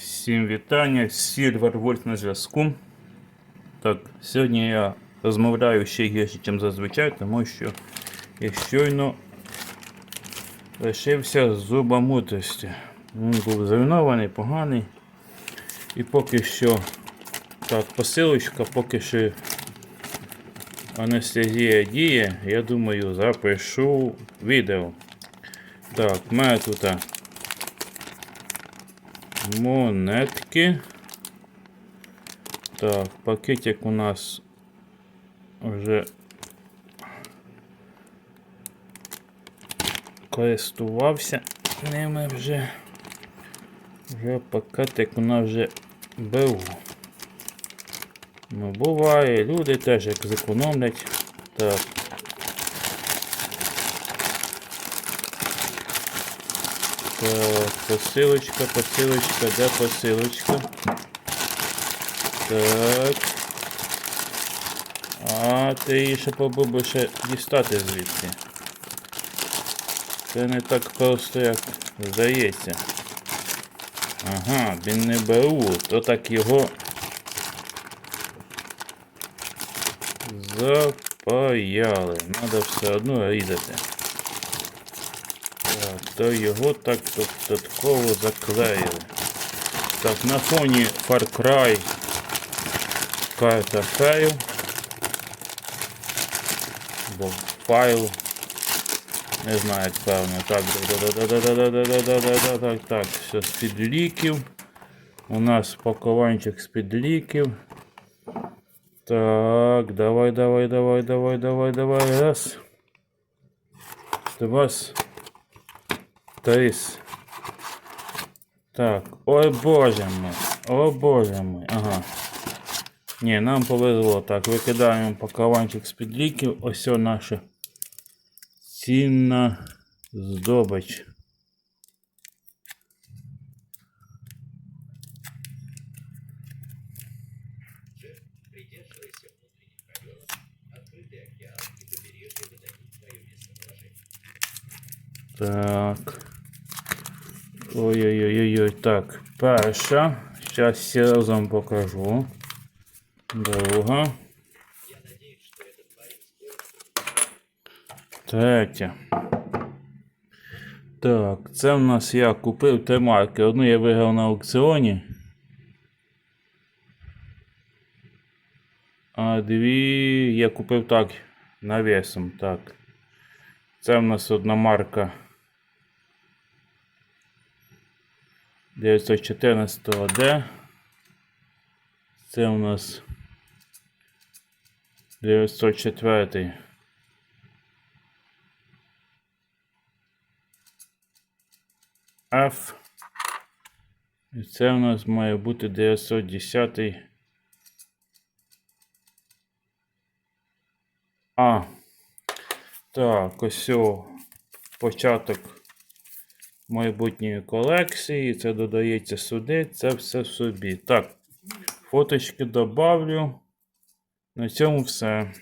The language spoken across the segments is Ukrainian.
Всім вітання, Silver Wolf на зв'язку. Так, сьогодні я розмовляю ще гірше, ніж зазвичай, тому що я щойно лишився з зуба мудрості. Він був зруйнований, поганий. І поки що. Так, посилочка, поки що анестезія діє, я думаю, запишу відео. Так, мене тут. Монетки. Так, пакетик у нас вже користувався ними вже. Вже пакетик у нас вже був. Ну, буває, люди теж як зекономлять. Так. Посилочка, посилочка, де посилочка? Так. А ти її ще побув ще дістати звідси. Це не так просто, як здається. Ага, він не БУ, то так його запаяли. Надо все одно різати. то його так додатково заклеїли. Так, на фоні Far Cry карта фейл. Бо файл. Не знаю, певно. Так, так, так, все з-під. У нас пакованчик з-під. Так, давай, давай, давай, давай, давай, давай. Раз. Два. Трис. Так, ой боже мой, о боже мой, ага. Ні, нам повезло. Так, викидаємо пакованчик з під ліків. Ось о наша цінна здобич. Так. Ой-ой-ой-ой, так. Перша. Зараз всі разом покажу. Друга. Третя. Так, це в нас я купив три марки. Одну я виграв на аукціоні. А дві я купив так навесом. Так. Це в нас одна марка 914 D. Це у нас 904. F. І це у нас має бути 910. А. Так, ось о, початок майбутньої колекції. Це додається сюди, це все собі. Так, фоточки добавлю. На цьому все.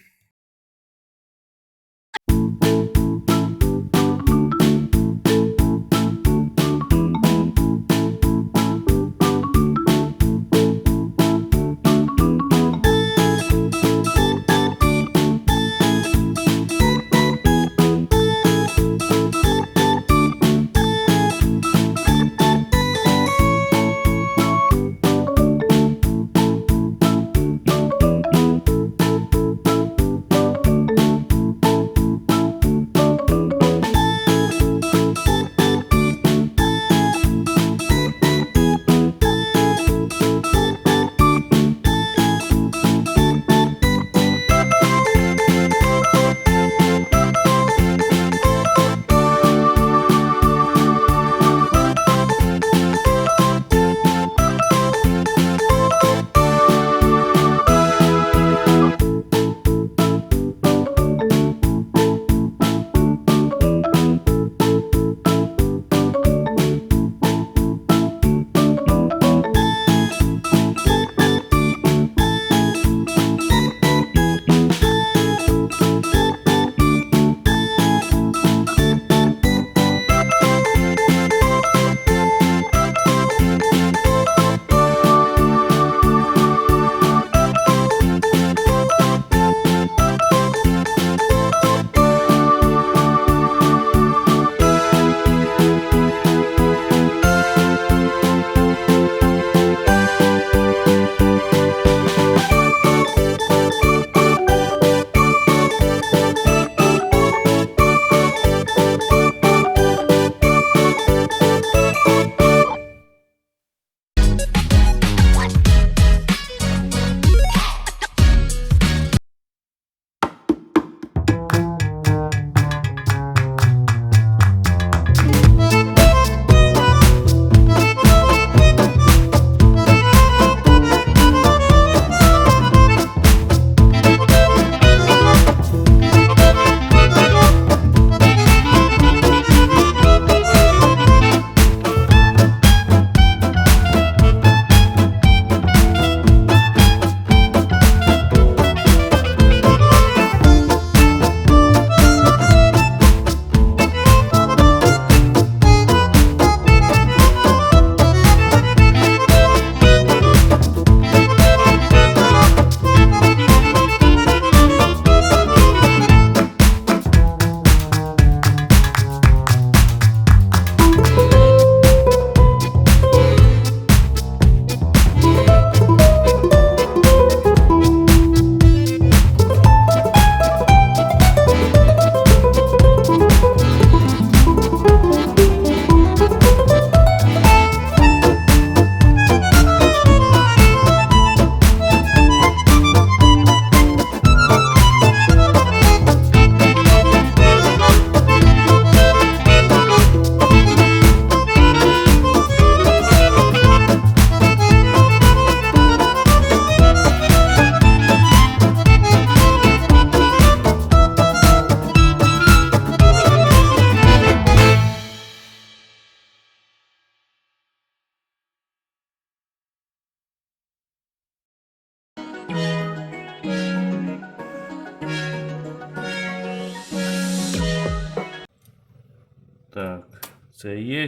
Це є.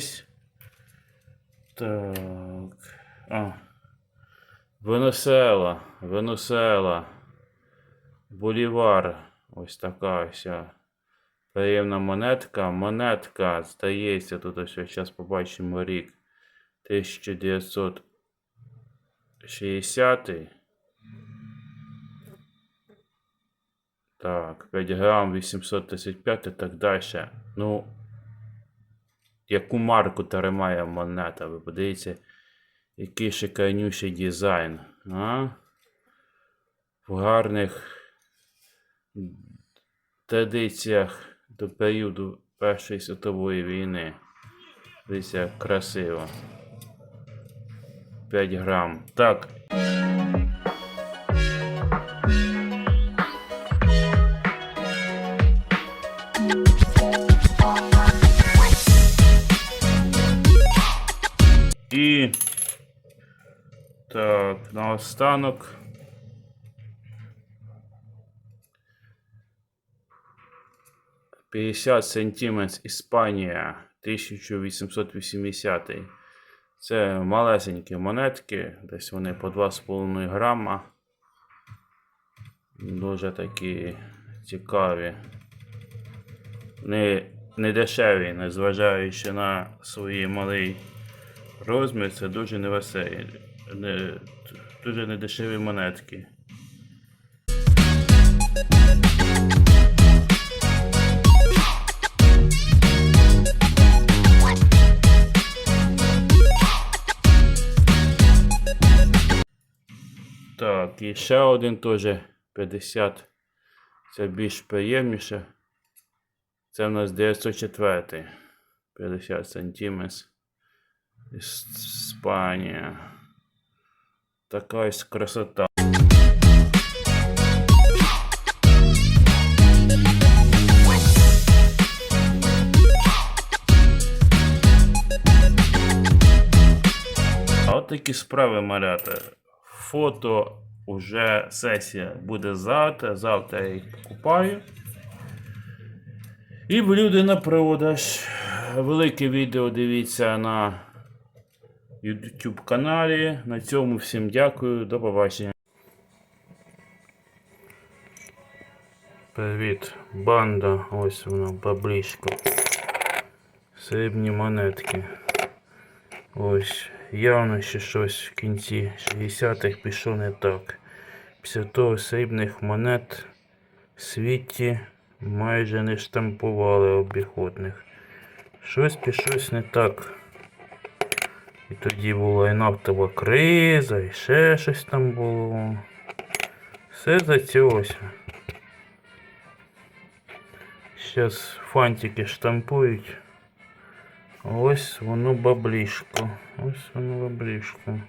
Так. А. Венесела. Венесела. Болівар. Ось така вся. Приємна монетка. Монетка здається, тут ось зараз побачимо рік. 1960. Так, 5 грам 835 і так далі. Ну, яку марку тримає монета? Ви подивіться, який шикарнющий дизайн. А? В гарних традиціях до періоду Першої світової війни. Дивіться, красиво. 5 грам. Так. І так, наостанок. П'ятдесят сантиметрів Іспанія 1880. Це малесенькі монетки, десь вони по 2,5 грама. Дуже такі цікаві. Не, не дешеві, незважаючи на свій малий розмір, це дуже невеселі, не, дуже недешеві монетки. Так, і ще один теж 50. Це більш приємніше. Це в нас 904. 50 сантиметрів. Іспанія. Така ось красота. А от такі справи, малята. Фото уже сесія буде завтра. Завтра я їх покупаю. І люди на продаж. Велике відео дивіться на YouTube каналі. На цьому всім дякую. До побачення. Привіт, банда. Ось вона, баблішка. Срібні монетки. Ось, явно ще щось в кінці 60-х пішло не так. Після того срібних монет в світі майже не штампували обіходних. Щось пішлось не так. І тоді була і нафтова криза, і ще щось там було. Все затялося. Зараз фантики штампують. Ось воно баблішко. Ось воно баблішко.